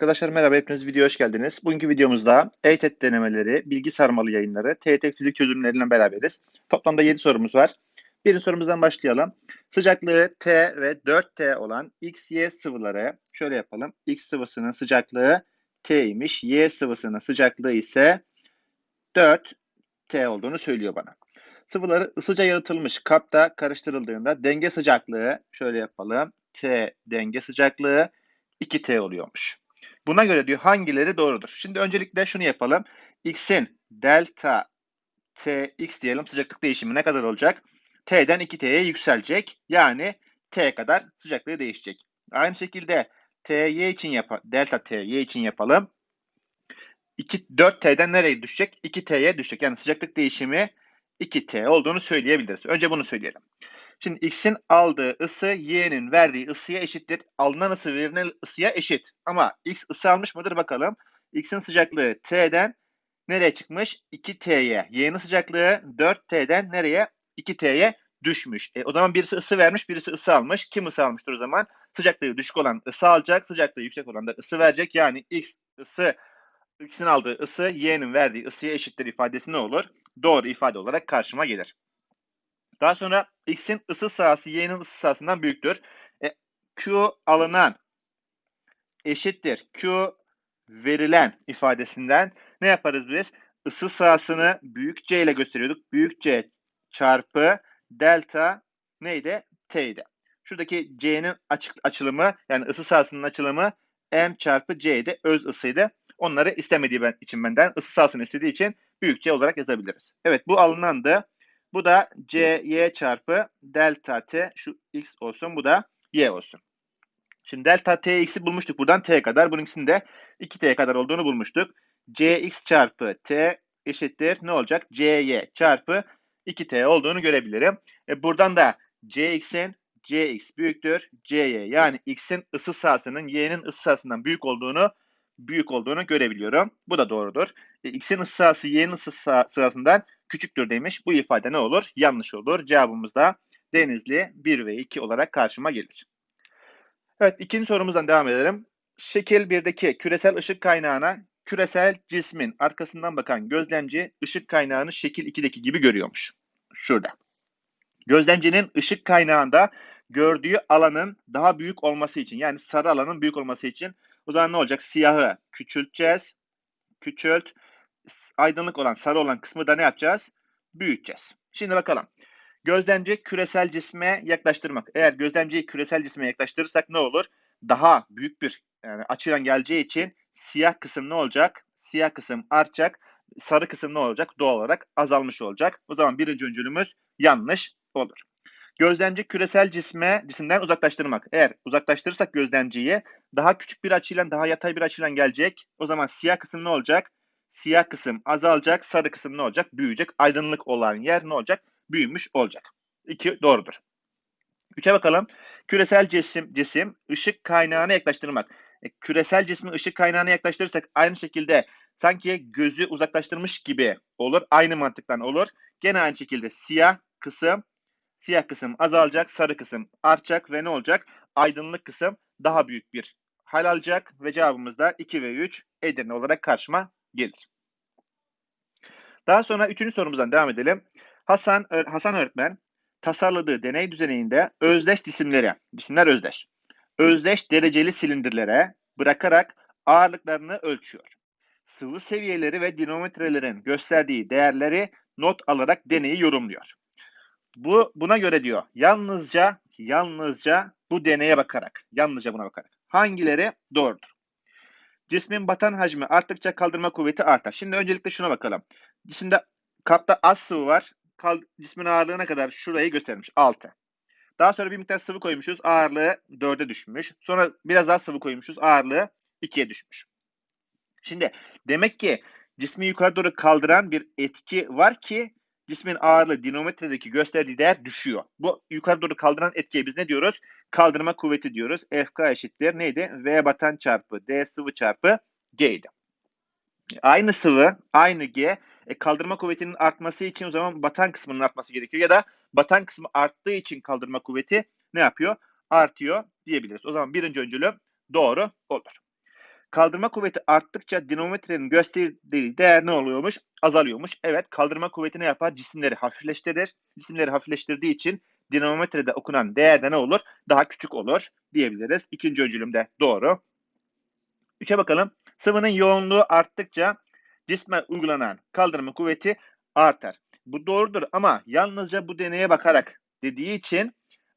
Arkadaşlar merhaba, hepiniz videoya hoş geldiniz. Bugünkü videomuzda EYTET denemeleri, bilgi sarmalı yayınları, TET fizik çözümleriyle beraberiz. Toplamda 7 sorumuz var. Birinci sorumuzdan başlayalım. Sıcaklığı T ve 4T olan X, Y sıvıları şöyle yapalım. X sıvısının sıcaklığı T'ymiş, Y sıvısının sıcaklığı ise 4T olduğunu söylüyor bana. Sıvıları ısıca yaratılmış kapta karıştırıldığında denge sıcaklığı şöyle yapalım. T denge sıcaklığı 2T oluyormuş. Buna göre diyor hangileri doğrudur? Şimdi öncelikle şunu yapalım. X'in delta Tx diyelim sıcaklık değişimi ne kadar olacak? T'den 2T'ye yükselecek. Yani T kadar sıcaklığı değişecek. Aynı şekilde Ty için yap delta Ty için yapalım. 2 4T'den nereye düşecek? 2T'ye düşecek. Yani sıcaklık değişimi 2T olduğunu söyleyebiliriz. Önce bunu söyleyelim. Şimdi x'in aldığı ısı y'nin verdiği ısıya eşittir. Alınan ısı verilen ısıya eşit. Ama x ısı almış mıdır bakalım. x'in sıcaklığı t'den nereye çıkmış? 2t'ye. y'nin sıcaklığı 4t'den nereye? 2t'ye düşmüş. E, o zaman birisi ısı vermiş, birisi ısı almış. Kim ısı almıştır o zaman? Sıcaklığı düşük olan ısı alacak, sıcaklığı yüksek olan da ısı verecek. Yani x ısı x'in aldığı ısı y'nin verdiği ısıya eşittir ifadesi ne olur? Doğru ifade olarak karşıma gelir. Daha sonra x'in ısı sahası y'nin ısı sahasından büyüktür. E, Q alınan eşittir. Q verilen ifadesinden ne yaparız biz? Isı sahasını büyük C ile gösteriyorduk. Büyük C çarpı delta neydi? T'ydi. Şuradaki C'nin açık açılımı yani ısı sahasının açılımı M çarpı C'ydi. Öz ısıydı. Onları istemediği ben, için benden ısı sahasını istediği için büyük C olarak yazabiliriz. Evet bu alınandı. Bu da cy çarpı delta t şu x olsun. Bu da y olsun. Şimdi delta t x'i bulmuştuk buradan t kadar. Bunun ikisinin de 2t kadar olduğunu bulmuştuk. cx çarpı t eşittir. Ne olacak? cy çarpı 2t olduğunu görebilirim. E buradan da cx'in cx büyüktür. cy yani x'in ısı sahasının y'nin ısı sahasından büyük olduğunu büyük olduğunu görebiliyorum. Bu da doğrudur. E, x'in ısı sahası y'nin ısı sahasından küçüktür demiş. Bu ifade ne olur? Yanlış olur. Cevabımız da Denizli 1 ve 2 olarak karşıma gelir. Evet ikinci sorumuzdan devam edelim. Şekil 1'deki küresel ışık kaynağına küresel cismin arkasından bakan gözlemci ışık kaynağını şekil 2'deki gibi görüyormuş. Şurada. Gözlemcinin ışık kaynağında gördüğü alanın daha büyük olması için yani sarı alanın büyük olması için o zaman ne olacak? Siyahı küçülteceğiz. Küçült aydınlık olan, sarı olan kısmı da ne yapacağız? Büyüteceğiz. Şimdi bakalım. Gözlemci küresel cisme yaklaştırmak. Eğer gözlemciyi küresel cisme yaklaştırırsak ne olur? Daha büyük bir yani açıdan geleceği için siyah kısım ne olacak? Siyah kısım artacak. Sarı kısım ne olacak? Doğal olarak azalmış olacak. O zaman birinci öncülümüz yanlış olur. Gözlemci küresel cisme cisimden uzaklaştırmak. Eğer uzaklaştırırsak gözlemciyi daha küçük bir açıyla daha yatay bir açıyla gelecek. O zaman siyah kısım ne olacak? Siyah kısım azalacak, sarı kısım ne olacak? Büyüyecek. Aydınlık olan yer ne olacak? Büyümüş olacak. İki doğrudur. Üçe bakalım. Küresel cisim, cisim ışık kaynağına yaklaştırmak. E, küresel cismi ışık kaynağına yaklaştırırsak aynı şekilde sanki gözü uzaklaştırmış gibi olur. Aynı mantıktan olur. Gene aynı şekilde siyah kısım siyah kısım azalacak, sarı kısım artacak ve ne olacak? Aydınlık kısım daha büyük bir hal alacak ve cevabımız da 2 ve 3 Edirne olarak karşıma gelir. Daha sonra üçüncü sorumuzdan devam edelim. Hasan Hasan öğretmen tasarladığı deney düzeninde özdeş cisimlere, cisimler özdeş, özdeş dereceli silindirlere bırakarak ağırlıklarını ölçüyor. Sıvı seviyeleri ve dinamometrelerin gösterdiği değerleri not alarak deneyi yorumluyor. Bu buna göre diyor yalnızca yalnızca bu deneye bakarak, yalnızca buna bakarak hangileri doğrudur? Cismin batan hacmi arttıkça kaldırma kuvveti artar. Şimdi öncelikle şuna bakalım. Cisimde kapta az sıvı var. Kal, cismin ağırlığı ne kadar? Şurayı göstermiş. 6. Daha sonra bir miktar sıvı koymuşuz. Ağırlığı 4'e düşmüş. Sonra biraz daha sıvı koymuşuz. Ağırlığı 2'ye düşmüş. Şimdi demek ki cismi yukarı doğru kaldıran bir etki var ki cismin ağırlığı dinamometredeki gösterdiği değer düşüyor. Bu yukarı doğru kaldıran etkiye biz ne diyoruz? Kaldırma kuvveti diyoruz. FK eşittir neydi? V batan çarpı D sıvı çarpı G idi. Aynı sıvı, aynı G. E, kaldırma kuvvetinin artması için o zaman batan kısmının artması gerekiyor. Ya da batan kısmı arttığı için kaldırma kuvveti ne yapıyor? Artıyor diyebiliriz. O zaman birinci öncülü doğru olur. Kaldırma kuvveti arttıkça dinamometrenin gösterdiği değer ne oluyormuş? Azalıyormuş. Evet kaldırma kuvveti ne yapar? Cisimleri hafifleştirir. Cisimleri hafifleştirdiği için dinamometrede okunan değer de ne olur? Daha küçük olur diyebiliriz. İkinci öncülümde doğru. Üçe bakalım. Sıvının yoğunluğu arttıkça cisme uygulanan kaldırma kuvveti artar. Bu doğrudur ama yalnızca bu deneye bakarak dediği için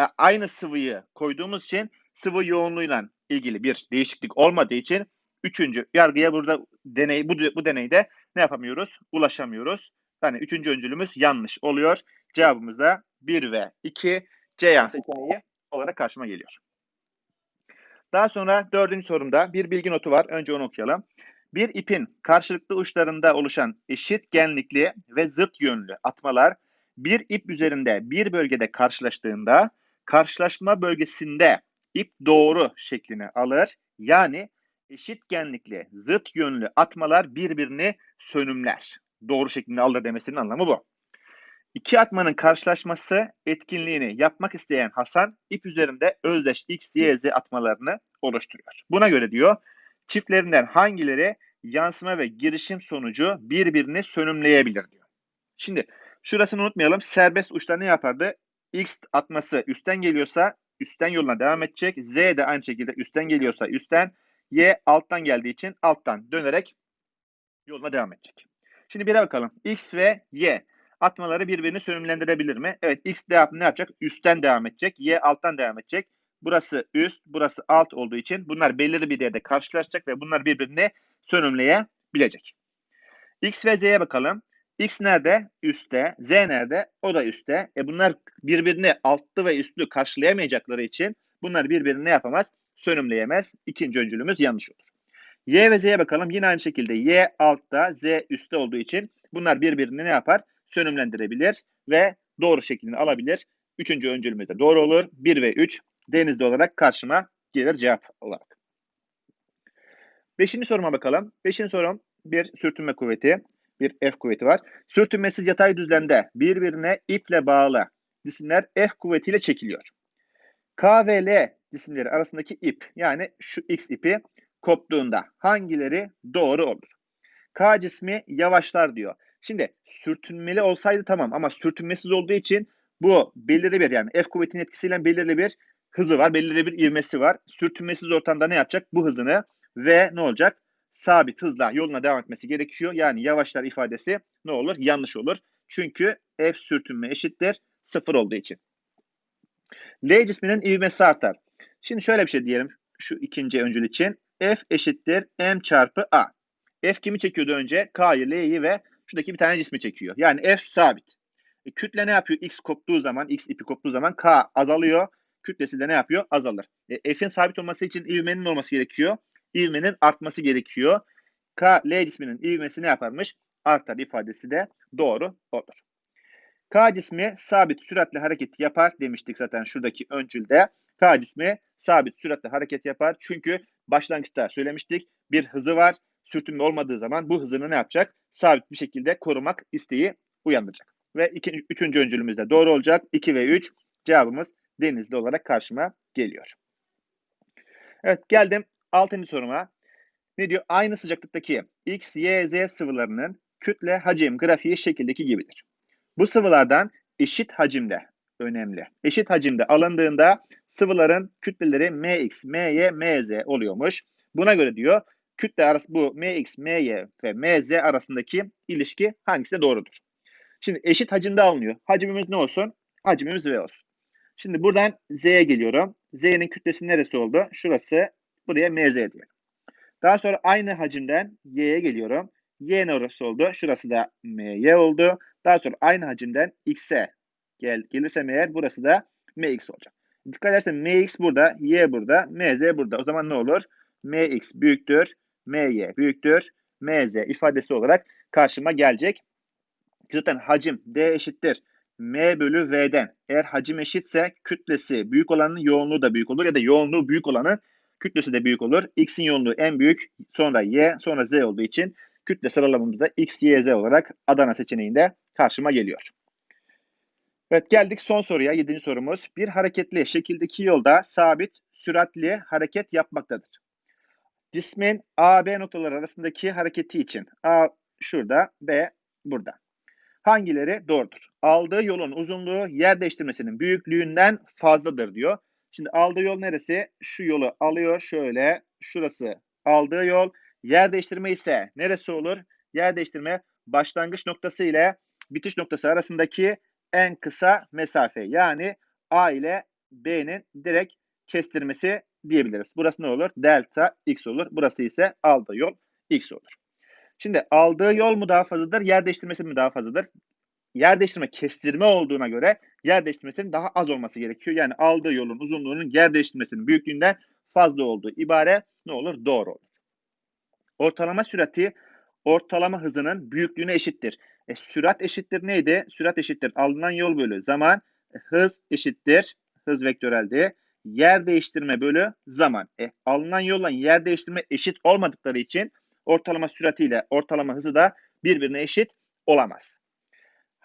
e, aynı sıvıyı koyduğumuz için sıvı yoğunluğuyla ilgili bir değişiklik olmadığı için üçüncü yargıya burada deney bu, bu deneyde ne yapamıyoruz? Ulaşamıyoruz. Yani üçüncü öncülümüz yanlış oluyor. Cevabımız da 1 ve 2 C seçeneği olarak karşıma geliyor. Daha sonra dördüncü sorumda bir bilgi notu var. Önce onu okuyalım. Bir ipin karşılıklı uçlarında oluşan eşit genlikli ve zıt yönlü atmalar bir ip üzerinde bir bölgede karşılaştığında karşılaşma bölgesinde ip doğru şeklini alır. Yani eşit genlikli, zıt yönlü atmalar birbirini sönümler. Doğru şeklinde alır demesinin anlamı bu. İki atmanın karşılaşması etkinliğini yapmak isteyen Hasan ip üzerinde özdeş X, Y, Z atmalarını oluşturuyor. Buna göre diyor çiftlerinden hangileri yansıma ve girişim sonucu birbirini sönümleyebilir diyor. Şimdi şurasını unutmayalım. Serbest uçlar ne yapardı? X atması üstten geliyorsa üstten yoluna devam edecek. Z de aynı şekilde üstten geliyorsa üstten. Y alttan geldiği için alttan dönerek yoluna devam edecek. Şimdi bir bakalım. X ve Y atmaları birbirini sönümlendirebilir mi? Evet X de ne yapacak? Üstten devam edecek. Y alttan devam edecek. Burası üst, burası alt olduğu için bunlar belirli bir yerde karşılaşacak ve bunlar birbirini sönümleyebilecek. X ve Z'ye bakalım. X nerede? Üste. Z nerede? O da üste. E bunlar birbirini altlı ve üstlü karşılayamayacakları için bunlar birbirini ne yapamaz? Sönümleyemez. İkinci öncülümüz yanlış olur. Y ve Z'ye bakalım. Yine aynı şekilde Y altta, Z üstte olduğu için bunlar birbirini ne yapar? Sönümlendirebilir ve doğru şeklini alabilir. Üçüncü öncülümüz de doğru olur. 1 ve 3 denizli olarak karşıma gelir cevap olarak. Beşinci soruma bakalım. Beşinci sorum bir sürtünme kuvveti bir F kuvveti var. Sürtünmesiz yatay düzlemde birbirine iple bağlı cisimler F kuvvetiyle çekiliyor. K ve L cisimleri arasındaki ip yani şu X ipi koptuğunda hangileri doğru olur? K cismi yavaşlar diyor. Şimdi sürtünmeli olsaydı tamam ama sürtünmesiz olduğu için bu belirli bir yani F kuvvetinin etkisiyle belirli bir hızı var, belirli bir ivmesi var. Sürtünmesiz ortamda ne yapacak? Bu hızını ve ne olacak? Sabit hızla yoluna devam etmesi gerekiyor. Yani yavaşlar ifadesi ne olur? Yanlış olur. Çünkü F sürtünme eşittir sıfır olduğu için. L cisminin ivmesi artar. Şimdi şöyle bir şey diyelim şu ikinci öncül için. F eşittir M çarpı A. F kimi çekiyordu önce? K'yı, L'yi ve şuradaki bir tane cismi çekiyor. Yani F sabit. E, kütle ne yapıyor? X koptuğu zaman, X ipi koptuğu zaman K azalıyor. Kütlesi de ne yapıyor? Azalır. E, F'in sabit olması için ivmenin olması gerekiyor ivmenin artması gerekiyor. K, L cisminin ivmesi ne yaparmış? Artar ifadesi de doğru olur. K cismi sabit süratle hareket yapar demiştik zaten şuradaki öncülde. K cismi sabit süratle hareket yapar. Çünkü başlangıçta söylemiştik bir hızı var. Sürtünme olmadığı zaman bu hızını ne yapacak? Sabit bir şekilde korumak isteği uyandıracak. Ve iki, üçüncü öncülümüz de doğru olacak. 2 ve 3 cevabımız denizli olarak karşıma geliyor. Evet geldim Altıncı soruma. Ne diyor? Aynı sıcaklıktaki X, Y, Z sıvılarının kütle hacim grafiği şekildeki gibidir. Bu sıvılardan eşit hacimde önemli. Eşit hacimde alındığında sıvıların kütleleri Mx, My, Mz oluyormuş. Buna göre diyor kütle arası bu Mx, My ve Mz arasındaki ilişki hangisi doğrudur? Şimdi eşit hacimde alınıyor. Hacimimiz ne olsun? Hacimimiz V olsun. Şimdi buradan Z'ye geliyorum. Z'nin kütlesi neresi oldu? Şurası Buraya mz diyelim. Daha sonra aynı hacimden y'ye geliyorum. Y orası oldu? Şurası da my oldu. Daha sonra aynı hacimden x'e gel, gelirsem eğer burası da mx olacak. Dikkat edersen mx burada, y burada, mz burada. O zaman ne olur? mx büyüktür, my büyüktür, mz ifadesi olarak karşıma gelecek. Zaten hacim d eşittir m bölü v'den. Eğer hacim eşitse kütlesi büyük olanın yoğunluğu da büyük olur ya da yoğunluğu büyük olanın Kütlesi de büyük olur. X'in yoğunluğu en büyük, sonra Y, sonra Z olduğu için kütle sıralamamızda X, Y, Z olarak Adana seçeneğinde karşıma geliyor. Evet geldik son soruya. Yedinci sorumuz. Bir hareketli şekildeki yolda sabit, süratli hareket yapmaktadır. cismin A, B noktaları arasındaki hareketi için A şurada, B burada. Hangileri doğrudur? Aldığı yolun uzunluğu yer değiştirmesinin büyüklüğünden fazladır diyor. Şimdi aldığı yol neresi? Şu yolu alıyor şöyle. Şurası aldığı yol. Yer değiştirme ise neresi olur? Yer değiştirme başlangıç noktası ile bitiş noktası arasındaki en kısa mesafe. Yani A ile B'nin direkt kestirmesi diyebiliriz. Burası ne olur? Delta X olur. Burası ise aldığı yol X olur. Şimdi aldığı yol mu daha fazladır, yer değiştirmesi mi daha fazladır? Yer değiştirme kestirme olduğuna göre yer değiştirmesinin daha az olması gerekiyor. Yani aldığı yolun uzunluğunun yer değiştirmesinin büyüklüğünden fazla olduğu ibare ne olur? Doğru olur. Ortalama sürati ortalama hızının büyüklüğüne eşittir. E, sürat eşittir neydi? Sürat eşittir alınan yol bölü zaman. E, hız eşittir hız vektöreldi. Yer değiştirme bölü zaman. E, alınan yolla yer değiştirme eşit olmadıkları için ortalama süratiyle ortalama hızı da birbirine eşit olamaz.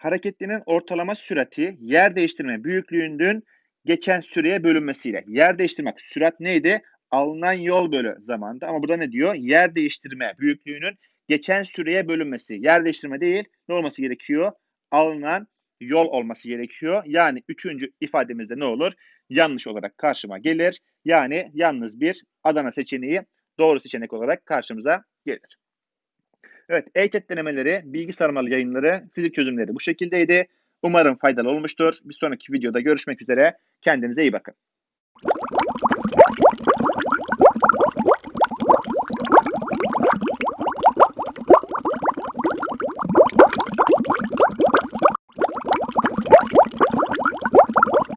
Hareketlinin ortalama sürati yer değiştirme büyüklüğünün geçen süreye bölünmesiyle. Yer değiştirmek sürat neydi? Alınan yol bölü zamanda ama burada ne diyor? Yer değiştirme büyüklüğünün geçen süreye bölünmesi. Yer değiştirme değil ne olması gerekiyor? Alınan yol olması gerekiyor. Yani üçüncü ifademizde ne olur? Yanlış olarak karşıma gelir. Yani yalnız bir Adana seçeneği doğru seçenek olarak karşımıza gelir. Evet, EYTET denemeleri, bilgi sarmalı yayınları, fizik çözümleri bu şekildeydi. Umarım faydalı olmuştur. Bir sonraki videoda görüşmek üzere. Kendinize iyi bakın.